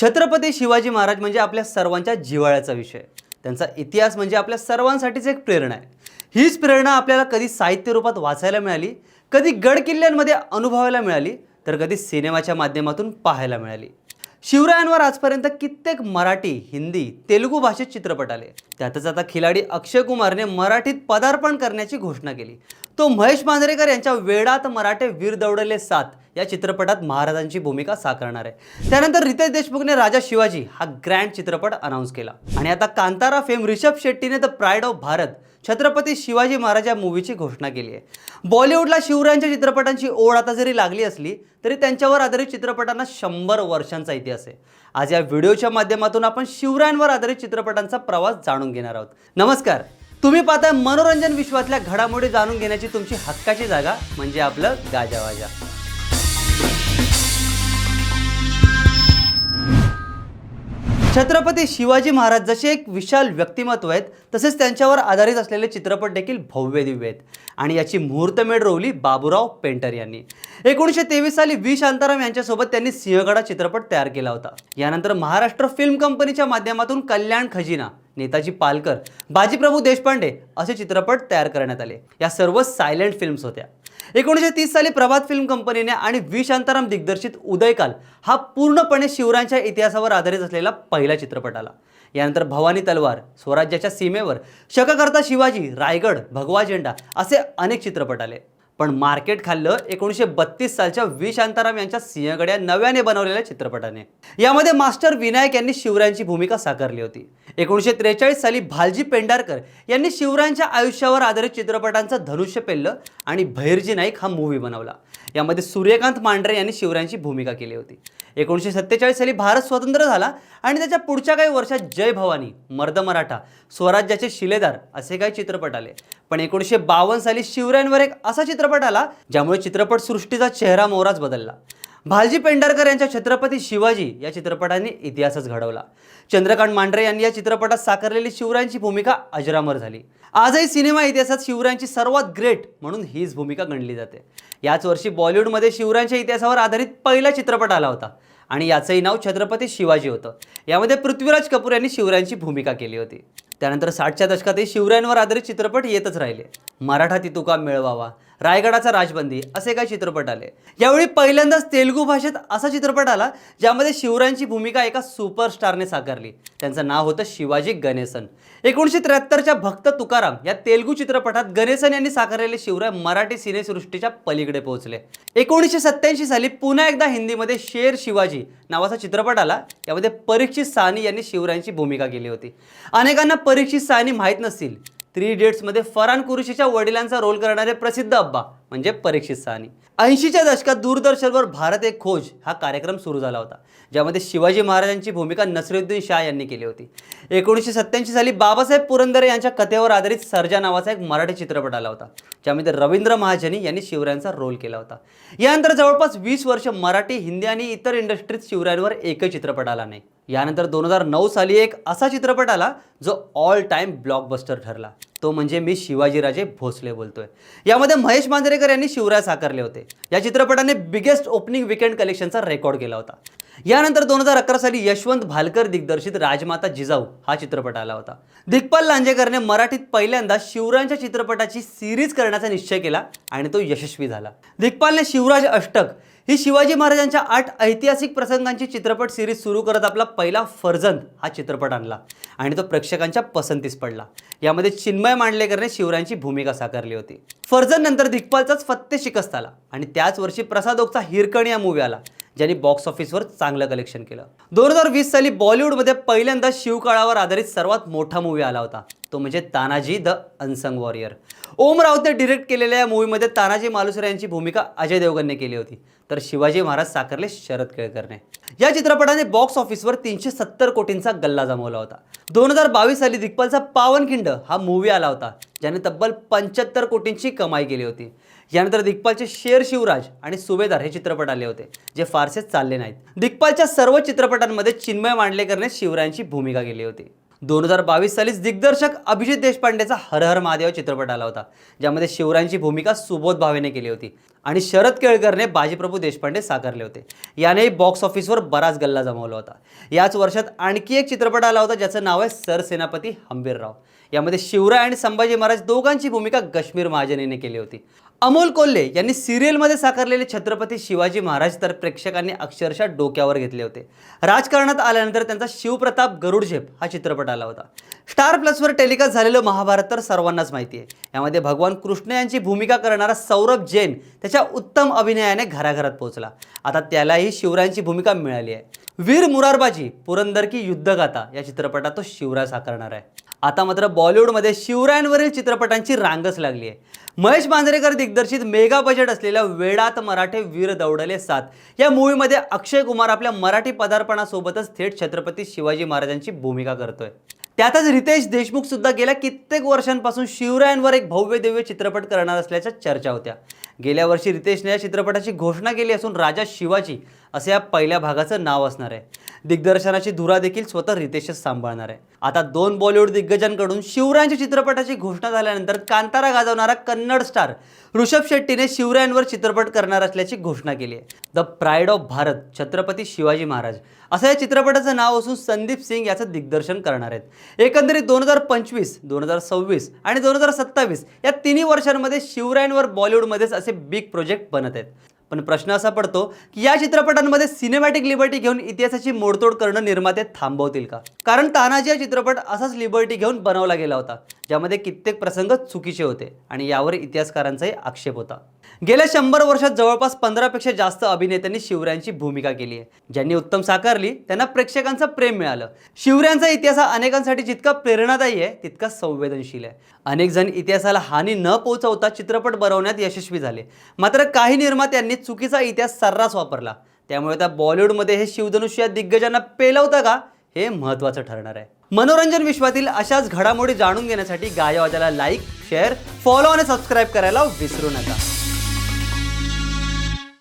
छत्रपती शिवाजी महाराज म्हणजे आपल्या सर्वांच्या जिव्हाळ्याचा विषय. त्यांचा इतिहास म्हणजे आपल्या सर्वांसाठीच एक प्रेरणा आहे. हीच प्रेरणा आपल्याला कधी साहित्य रूपात वाचायला मिळाली कधी गड किल्ल्यांमध्ये अनुभवायला मिळाली तर कधी सिनेमाच्या माध्यमातून पाहायला मिळाली. शिवरायांवर आजपर्यंत कित्येक मराठी हिंदी तेलुगू भाषेत चित्रपट आले. त्यातच आता खिलाडी अक्षय कुमारने मराठीत पदार्पण करण्याची घोषणा केली. तो महेश मांजरेकर यांच्या वेडात मराठे वीर दौडले सात या चित्रपटात महाराजांची भूमिका साकारणार आहे. त्यानंतर रितेश देशमुखने राजा शिवाजी हा ग्रँड चित्रपट अनाऊन्स केला. आणि आता Kantara fame Rishabh शेट्टीने the pride of Bharat Chhatrapati Shivaji Maharaj या मूवीची घोषणा केली आहे. बॉलिवूडला शिवरायांच्या चित्रपटांची ओढ आता जरी लागली असली तरी त्यांच्यावर आधारित चित्रपटांना शंभर वर्षांचा इतिहास आहे. आज या व्हिडिओच्या माध्यमातून आपण शिवरायांवर आधारित चित्रपटांचा प्रवास जाणून घेणार आहोत. नमस्कार. तुम्ही पाहताय मनोरंजन विश्वातल्या घडामोडी जाणून घेण्याची तुमची हक्काची जागा म्हणजे आपलं गाजावाजा छत्रपती शिवाजी महाराज जसे एक विशाल व्यक्तिमत्व आहेत तसेच त्यांच्यावर आधारित असलेले चित्रपट देखील भव्य दिव्य आहेत. आणि याची मुहूर्तमेढ रोवली बाबूराव पेंटर यांनी. एकोणीसशे तेवीस साली व्ही. शांताराम यांच्यासोबत त्यांनी सिंहगडा चित्रपट तयार केला होता. यानंतर महाराष्ट्र फिल्म कंपनीच्या माध्यमातून कल्याण खजिना नेताजी पालकर बाजीप्रभू देशपांडे असे चित्रपट तयार करण्यात आले. या सर्व सायलेंट फिल्म्स होत्या. एकोणीसशे तीस साली प्रभात फिल्म कंपनीने आणि व्ही. शांताराम दिग्दर्शित उदयकाल हा पूर्णपणे शिवरायांच्या इतिहासावर आधारित असलेला पहिला चित्रपट आला. यानंतर भवानी तलवार स्वराज्याच्या सीमेवर शककर्ता शिवाजी रायगड भगवा झेंडा असे अनेक चित्रपट आले. पण मार्केट खाल्लं एकोणीसशे बत्तीस सालच्या वी शांताराम यांच्या सिंहगड्या नव्याने बनवलेल्या चित्रपटाने. यामध्ये मास्टर विनायक यांनी शिवरायांची भूमिका साकारली होती. एकोणीसशे त्रेचाळीस साली भालजी पेंढारकर यांनी शिवरायांच्या आयुष्यावर आधारित चित्रपटांचं धनुष्य पेललं आणि भैरजी नाईक हा मूव्ही बनवला. यामध्ये सूर्यकांत मांढरे यांनी शिवरायांची भूमिका केली होती. एकोणीसशे सत्तेचाळीस साली भारत स्वतंत्र झाला आणि त्याच्या पुढच्या काही वर्षात जय भवानी मर्द मराठा स्वराज्याचे शिलेदार असे काही चित्रपट आले. पण एकोणीसशे बावन्न साली शिवरायांवर एक असा चित्रपट आला ज्यामुळे चित्रपट सृष्टीचा चेहरा मोहराच बदलला. भालजी पेंढारकर यांच्या छत्रपती शिवाजी या चित्रपटाने इतिहासच घडवला. चंद्रकांत मांढरे यांनी या चित्रपटात साकारलेली शिवरायांची भूमिका अजरामर झाली. आजही सिनेमा इतिहासात शिवरायांची सर्वात ग्रेट म्हणून हीच भूमिका गणली जाते. याच वर्षी बॉलिवूडमध्ये शिवरायांच्या इतिहासावर आधारित पहिला चित्रपट आला होता. आणि याचंही नाव छत्रपती शिवाजी होतं. यामध्ये पृथ्वीराज कपूर यांनी शिवरायांची भूमिका केली होती. त्यानंतर साठच्या दशकातही शिवरायांवर आधारित चित्रपट येतच राहिले. मराठा तितुका मिळवावा रायगडाचा राजबंदी असे काही चित्रपट आले. यावेळी पहिल्यांदाच तेलुगू भाषेत असा चित्रपट आला ज्यामध्ये शिवरायांची भूमिका एका सुपरस्टारने साकारली. त्यांचं नाव होतं शिवाजी गणेसन. एकोणीसशे त्र्याहत्तरच्या भक्त तुकाराम या तेलुगू चित्रपटात गणेसन यांनी साकारलेले शिवराय मराठी सिनेसृष्टीच्या पलीकडे पोहोचले. एकोणीसशे सत्याऐंशी साली पुन्हा एकदा हिंदीमध्ये शेर शिवाजी नावाचा चित्रपट आला यामध्ये परीक्षित साहनी यांनी शिवरायांची भूमिका केली होती. अनेकांना परीक्षित साहनी माहीत नसतील. थ्री इडियट्समध्ये फरहान कुरुशीच्या वडिलांचा रोल करणारे प्रसिद्ध अब्बा. म्हणजे परीक्षित साहनी. ऐंशीच्या दशकात दूरदर्शनवर भारत एक खोज हा कार्यक्रम सुरू झाला होता ज्यामध्ये शिवाजी महाराजांची भूमिका नसरुद्दीन शाह यांनी केली होती. एकोणीसशे सत्त्याऐंशी साली बाबासाहेब पुरंदरे यांच्या कथेवर आधारित सर्जा नावाचा एक मराठी चित्रपट आला होता ज्यामध्ये रवींद्र महाजनी यांनी शिवरायांचा रोल केला होता. यानंतर जवळपास वीस वर्ष मराठी हिंदी आणि इतर इंडस्ट्रीत शिवरायांवर एकही चित्रपट आला नाही. यानंतर दोन हजार नऊ साली एक असा चित्रपट आला जो ऑल टाईम ब्लॉकबस्टर ठरला. तो म्हणजे मी शिवाजीराजे भोसले बोलतोय. यामध्ये महेश मांजरेकर यांनी शिवराय साकारले होते. या चित्रपटाने बिगेस्ट ओपनिंग विकेंड कलेक्शनचा रेकॉर्ड केला होता. यानंतर दोन हजार अकरा साली यशवंत भालकर दिग्दर्शित राजमाता जिजाऊ हा चित्रपट आला होता. दिग्पाल लांजेकरने मराठीत पहिल्यांदा शिवरायांच्या चित्रपटाची सिरीज करण्याचा निश्चय केला आणि तो यशस्वी झाला. दिग्पालने शिवराज अष्टक ही शिवाजी महाराजांच्या आठ ऐतिहासिक प्रसंगांची चित्रपट सिरीज सुरू करत आपला पहिला फर्जंद हा चित्रपट आणला. आणि तो प्रेक्षकांच्या पसंतीस पडला. यामध्ये चिन्मय मांडलेकरने शिवरायांची भूमिका साकारली होती. फर्जन नंतर दिग्पालचाच फत्ते शिकस्त आला आणि त्याच वर्षी प्रसाद ओकचा हिरकणी या मूवी आला ज्यांनी बॉक्स ऑफिसवर चांगलं कलेक्शन केलं. दोन हजार वीस साली बॉलिवूडमध्ये पहिल्यांदा शिवकाळावर आधारित सर्वात मोठा मूवी आला होता. तो म्हणजे Tanhaji the unsung warrior. Om राऊतने direct केलेल्या या मूवीमध्ये तानाजी मालुसरे यांची भूमिका अजय देवगनने केली होती. तर शिवाजी महाराज साकारले शरद केळकरने. या चित्रपटाने बॉक्स ऑफिसवर तीनशे सत्तर कोटींचा गल्ला जमवला होता. दोन हजार बावीस साली दिग्पालचा पावनखिंड हा मूवी आला होता ज्याने तब्बल पंच्याहत्तर कोटींची कमाई केली होती. यानंतर दिग्पालचे शेर शिवराज आणि सुभेदार हे चित्रपट आले होते जे फारसे चालले नाहीत. दिग्पालच्या सर्व चित्रपटांमध्ये चिन्मय मांडलेकरने शिवरायांची भूमिका केली होती. दोन हजार बावीस सालीच दिग्दर्शक अभिजित देशपांडेचा हर हर महादेव चित्रपट आला होता ज्यामध्ये शिवरायांची भूमिका सुबोध भावेने केली होती आणि शरद केळकरने बाजीप्रभू देशपांडे साकारले होते. यानेही बॉक्स ऑफिसवर बराच गल्ला जमवला होता. याच वर्षात आणखी एक चित्रपट आला होता ज्याचं नाव आहे सरसेनापती हंबीरराव. यामध्ये शिवराय आणि संभाजी महाराज दोघांची भूमिका कश्मीर महाजनीने केली होती. अमोल कोल्हे यांनी सिरियलमध्ये साकारलेले छत्रपती शिवाजी महाराज तर प्रेक्षकांनी अक्षरशः डोक्यावर घेतले होते. राजकारणात आल्यानंतर त्यांचा शिवप्रताप गरुडझेप हा चित्रपट आला होता. स्टार प्लसवर टेलिकास्ट झालेलं महाभारत तर सर्वांनाच माहिती आहे. यामध्ये भगवान कृष्ण यांची भूमिका करणारा सौरभ जैन त्याच्या उत्तम अभिनयाने घराघरात पोहोचला. आता त्यालाही शिवरायांची भूमिका मिळाली आहे. वीर मुरारबाजी पुरंदर की युद्धगाथा या चित्रपटात तो शिवराय साकारणार आहे. आता मात्र बॉलिवूडमध्ये शिवरायांवरील चित्रपटांची रांगच लागली आहे. महेश मांजरेकर दिग्दर्शित मेगा बजेट असलेल्या वेडात मराठे वीर दौडले सात. या मूवीमध्ये अक्षय कुमार आपल्या मराठी पदार्पणासोबतच थेट छत्रपती शिवाजी महाराजांची भूमिका करतोय. त्यातच रितेश देशमुख सुद्धा गेल्या कित्येक वर्षांपासून शिवरायांवर एक भव्य दिव्य चित्रपट करणार असल्याच्या चर्चा होत्या. गेल्या वर्षी रितेशने या चित्रपटाची घोषणा केली असून राजा शिवाजी असे या पहिल्या भागाचं नाव असणार आहे. दिग्दर्शनाची धुरा देखील स्वतः रितेशच सांभाळणार आहे. आता दोन बॉलिवूड दिग्गजांकडून शिवरायांच्या चित्रपटाची घोषणा झाल्यानंतर कांतारा गाजवणारा कन्नड स्टार ऋषभ शेट्टीने शिवरायांवर चित्रपट करणार असल्याची घोषणा केली आहे. The pride of Bharat Chhatrapati Shivaji Maharaj असं या चित्रपटाचं नाव असून संदीप सिंग याचं दिग्दर्शन करणार आहेत. एकंदरीत दोन हजार पंचवीस दोन हजार सव्वीस आणि दोन हजार सत्तावीस या तिन्ही वर्षांमध्ये शिवरायांवर बॉलिवूडमध्येच असे बिग प्रोजेक्ट बनत आहेत. पण प्रश्न असा पडतो की या चित्रपटांमध्ये सिनेमॅटिक लिबर्टी घेऊन इतिहासाची मोडतोड करणं निर्माते थांबवतील का? कारण तानाजी हा चित्रपट असाच लिबर्टी घेऊन बनवला गेला होता ज्यामध्ये कित्येक प्रसंग चुकीचे होते आणि यावर इतिहासकारांचाही आक्षेप होता. गेल्या शंभर वर्षात जवळपास पंधरापेक्षा जास्त अभिनेत्यांनी शिवरायांची भूमिका केली आहे. ज्यांनी उत्तम साकारली त्यांना प्रेक्षकांचं प्रेम मिळालं. शिवरायांचा इतिहास हा अनेकांसाठी जितका प्रेरणादायी आहे तितका संवेदनशील आहे. अनेक जण इतिहासाला हानी न पोहोचवता चित्रपट बनवण्यात यशस्वी झाले. मात्र काही निर्मात्यांनी चुकीचा इतिहास सर्रास वापरला. त्यामुळे त्या बॉलिवूडमध्ये हे शिवधनुष्य या दिग्गजांना पेलवतं का हे महत्त्वाचं ठरणार आहे. मनोरंजन विश्वातील अशाच घडामोडी जाणून घेण्यासाठी गायवाजाला लाईक शेअर फॉलो आणि सबस्क्राईब करायला विसरू नका.